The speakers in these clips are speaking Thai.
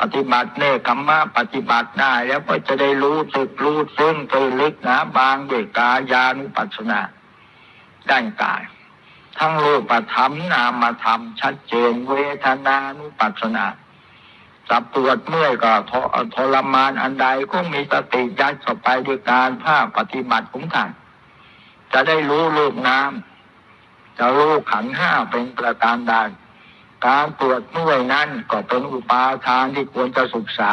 ปฏิบัติเนคขมมะปฏิบัติได้ แล้วก็จะได้รู้สึกรู้ซึ้งตื่นลึกนะบางด้วยกายานุปัสสนาด้านกาย ทั้งรูปธรรมนามธรรมชัดเจนเวทนานุปัสสนาสับปวดเมื่อยก็ททรมานอันใดก็มีสติยัดเข้าไปด้วยการภาคปฏิบัติของท่านจะได้รู้รูปน้ำจะรู้ขันห้าเป็นประการใด การปวดเมื่อยนั้นก็เป็นอุปาทานที่ควรจะศึกษา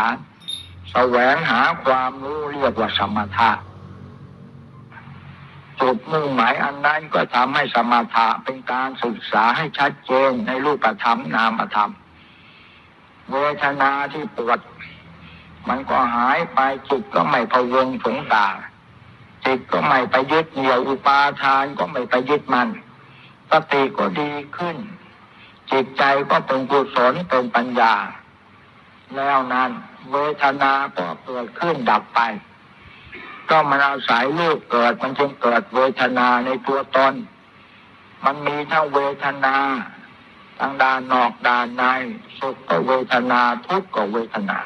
แสวงหาความรู้เรียกว่าสมถะจุดมุ่งหมายอันนั้นก็ทำให้สมถะเป็นการศึกษาให้ชัดเจนในรูปธรรมนามธรรม เวทนาที่ปวด มันก็หายไปจิตก็ไม่พวงสงสารจิตก็ไม่ไปยึดเหนี่ยวอุปาทานก็ไม่ไปยึดมันสติก็ดีขึ้น จิตใจก็เป็นกุศลเป็นปัญญา แล้วนั้น เวทนาก็เกิดขึ้นดับไป ก็มันอาศัยลูกเกิดมันจึงเกิดเวทนาในตัวตนมันมีทั้งเวทนาทางด้านนอกด้านในสุขก็เวทนาทุกข์ก็เวทนา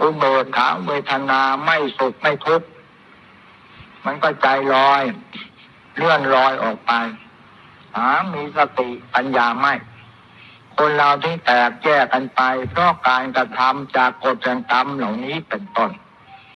อุเบกขาเวทนาไม่สุขไม่ทุกข์มันก็ใจลอย เลื่อนลอยออกไปหามีสติปัญญาไม่ คนเราที่แตกแยกกันไปเพราะการกระทำจากกฎแห่งกรรมเหล่านี้เป็นต้น